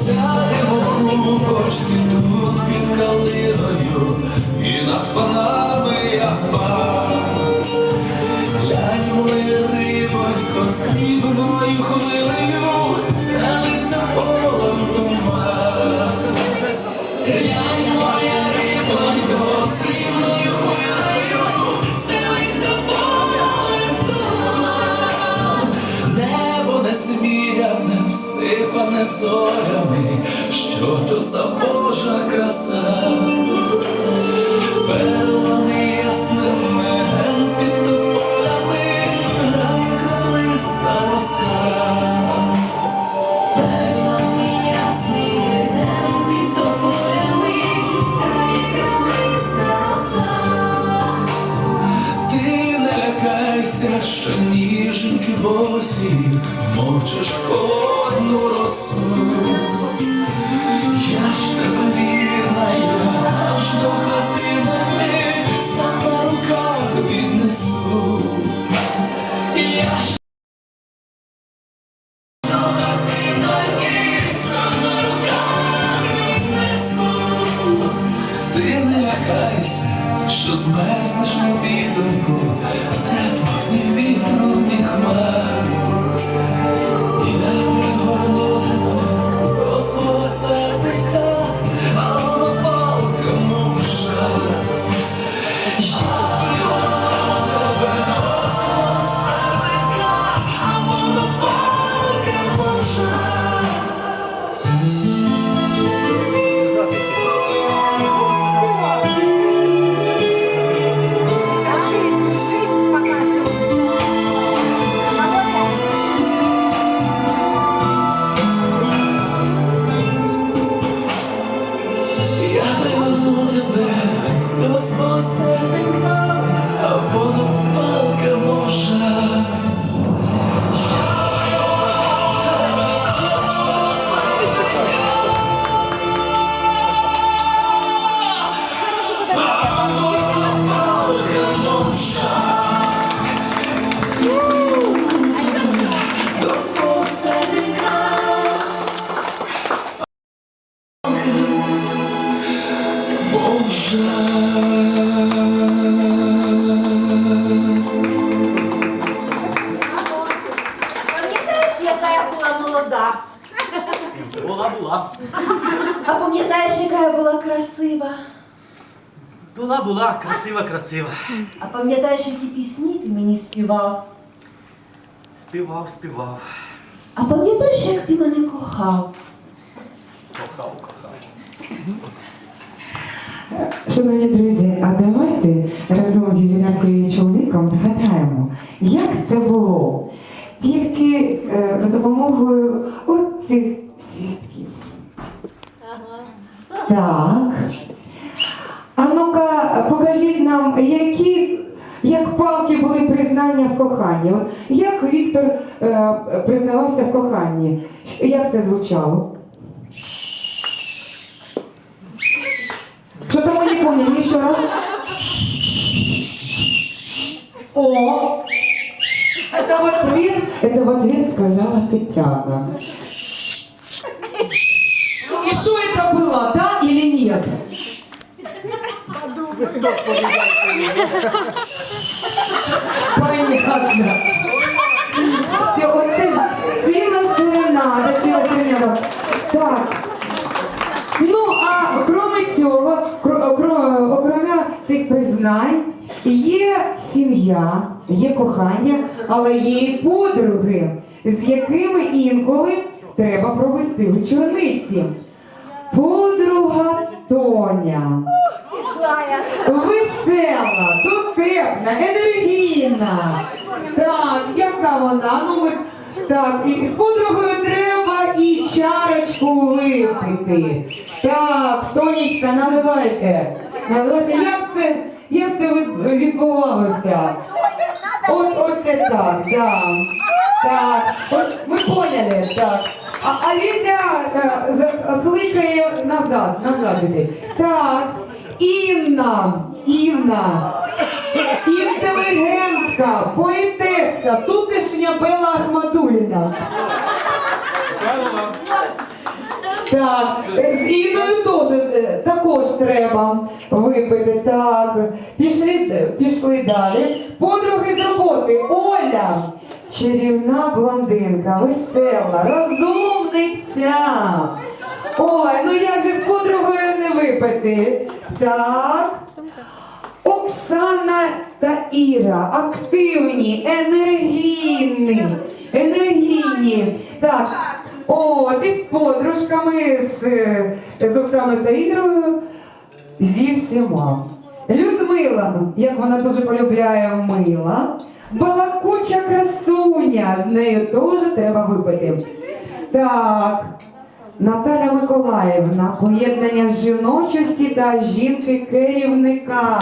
Сядемо в купочці тут під калиною і над панами я пан. Глянь, моє рибонько, срібною хвилею стелиться полом туман. Божа краса. Перлами ясними під тополями грає краплиста роса. Перлами під тополями краплиста роса. Ти не що ніженьки босі вмовчиш в холодну росу. Я ж тебе вірна, я аж до хати мене сам на віднесу. Я ж до хати мене сам на руках віднесу. Ти не лякайся, що змерзнеш на Пам'ятаєш, яка я була молода? Була, була. А пам'ятаєш, яка я була красива? Була, була, красива, красива. А пам'ятаєш, які пісні ти мені співав? Співав, співав. А пам'ятаєш, як ти мене кохав? Кохав, кохав. Шановні друзі, а давайте разом з ювіляркою і чоловіком згадаємо, як це було. Тільки е, за допомогою оцих свістків. Так. А ну-ка, покажіть нам, які, як палки були признання в коханні. Як Віктор е, признавався в коханні? Як це звучало? О! Это в ответ, это в ответ сказала Татьяна. И что это было, да или нет? Понятно. Все, вот это ціла сторона, да, ціла сторона. Так, Ну, а крім цього, кро- кро- окрім цих признань, є сім'я, є кохання, але є і подруги, з якими інколи треба провести вечорниці. Подруга Тоня. Весела, дотепна, енергійна. Так, яка вона? Ну ми так, і з подругою треба і чарочку випити. Так, Тонечка, наливайте. Наливайте, як це, як це ви- відбувалося? От, оце так, да. Так, от ми поняли, так. А, а Вітя е, кликає назад, назад іди. Так, Інна, Інна, інтелігентка, поетеса, тутешня Бела Ахмадуліна. Так, з Іною теж, е, також треба випити. Так, пішли, пішли далі. Подруги з роботи. Оля, чарівна блондинка, весела, розумниця. Ой, ну як же з подругою не випити? Так. Оксана та Іра активні, енергійні, енергійні. Так, о, ти з подружками, з, з Оксаною та Ірою, зі всіма. Людмила, як вона дуже полюбляє мила, балакуча красуня, з нею теж треба випити. Так, Наталя Миколаївна, поєднання жіночості та жінки керівника.